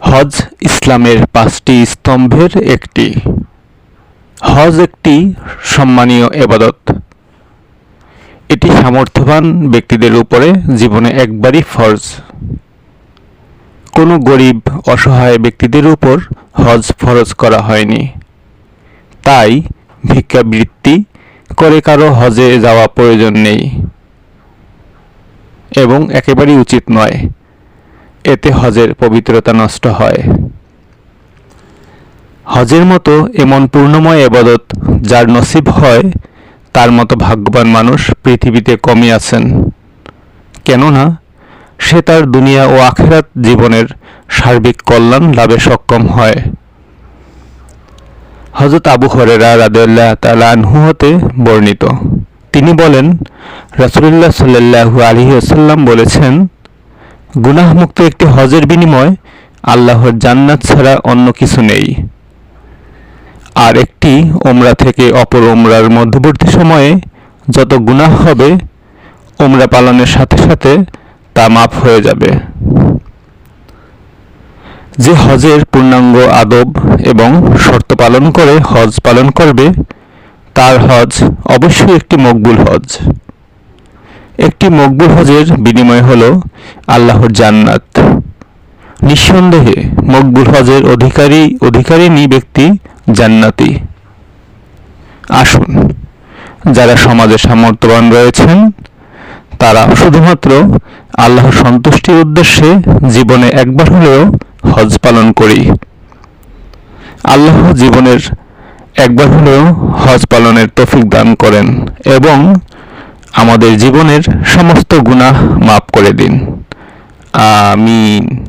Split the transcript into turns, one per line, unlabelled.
হজ ইসলামের পাঁচটি স্তম্ভের একটি। হজ একটি সম্মানীয় এবাদত। এটি সামর্থ্যবান ব্যক্তিদের উপরে জীবনে একবারই ফরজ। কোনো গরিব, অসহায় ব্যক্তিদের উপর হজ ফরজ করা হয়নি। তাই ভিক্ষাবৃত্তি করে কারও হজে যাওয়া প্রয়োজন নেই। এবং একেবারেই উচিত নয়। এতে হজের পবিত্রতা নষ্ট হয়। হজের মতো এমন পূর্ণময় এবাদত যার নসিব হয়, তার মতো ভাগ্যবান মানুষ পৃথিবীতে কমই আছেন। কেননা, সে তার দুনিয়া ও আখেরাত জীবনের সার্বিক কল্যাণ লাভে সক্ষম হয়। হজরত আবু হরেরা রাদিয়াল্লাহ তাআলা আনহু হতে বর্ণিত। তিনি বলেন রসুল্লাহ সাল্লাল্লাহু আলাইহি ওয়াসাল্লাম বলেছেন গুনাহমুক্ত একটি হজের বিনিময় আল্লাহর জান্নাত ছাড়া অন্য কিছু নেই। আর একটি ওমরা থেকে অপর ওমরার মধ্যবর্তী সময়ে যত গুনাহ হবে ওমরা পালনের সাথে সাথে তা মাফ হয়ে যাবে। যে হজের পূর্ণাঙ্গ আদব এবং শর্ত পালন করে হজ পালন করবে, তার হজ অবশ্যই একটি মকবুল হজ। একটি মকবুল হজের বিনিময় হল আল্লাহর জান্নাত। নিঃসন্দেহে মকবুল হজের অধিকারী, অধিকারিণী ব্যক্তি জান্নাতি। আসুন, যারা সমাজে সামর্থ্যবান রয়েছেন, তারা শুধুমাত্র আল্লাহর সন্তুষ্টির উদ্দেশ্যে জীবনে একবার হলেও হজ পালন করি। আল্লাহ জীবনের একবার হলেও হজ পালনের তৌফিক দান করেন এবং আমাদের জীবনের সমস্ত গুনাহ মাফ করে দিন। আমিন।